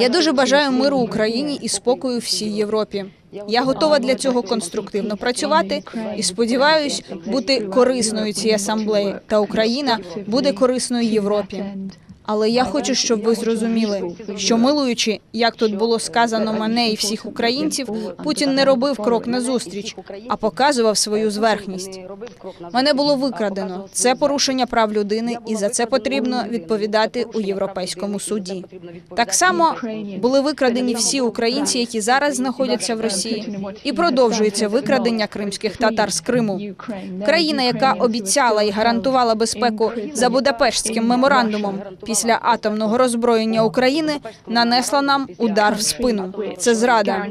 Я дуже бажаю миру. Україні і спокою всій Європі. Я готова для цього конструктивно працювати і сподіваюсь бути корисною цій асамблеї. Та Україна буде корисною Європі. Але я хочу, щоб ви зрозуміли, що милуючи, як тут було сказано мене і всіх українців, Путін не робив крок назустріч, а показував свою зверхність. Мене було викрадено. Це порушення прав людини, і за це потрібно відповідати у європейському суді. Так само були викрадені всі українці, які зараз знаходяться в Росії, і продовжується викрадення кримських татар з Криму. Країна, яка обіцяла і гарантувала безпеку за Будапештським меморандумом після атомного роззброєння України, нанесла нам удар в спину. Це зрада.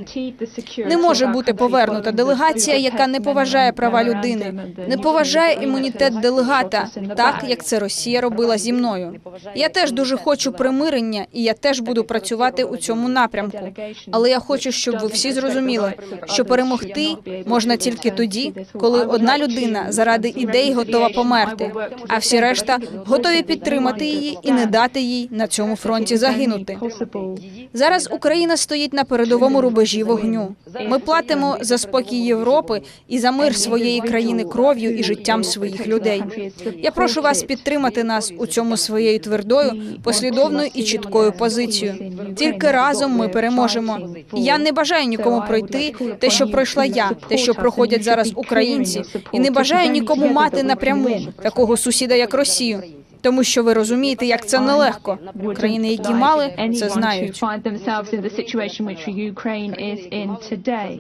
Не може бути повернута делегація, яка не поважає права людини, не поважає імунітет делегата, так як це Росія робила зі мною. Я теж дуже хочу примирення, і я теж буду працювати у цьому напрямку. Але я хочу, щоб ви всі зрозуміли, що перемогти можна тільки тоді, коли одна людина заради ідей готова померти, а всі решта готові підтримати її і не дати їй на цьому фронті загинути. Зараз Україна стоїть на передовому рубежі вогню. Ми платимо за спокій Європи і за мир своєї країни кров'ю і життям своїх людей. Я прошу вас підтримати нас у цьому своєю твердою, послідовною і чіткою позицією. Тільки разом ми переможемо. Я не бажаю нікому пройти те, що пройшла я, те, що проходять зараз українці, і не бажаю нікому мати напряму такого сусіда, як Росію. Тому що ви розумієте, як це нелегко. Країни, які мали, це знають.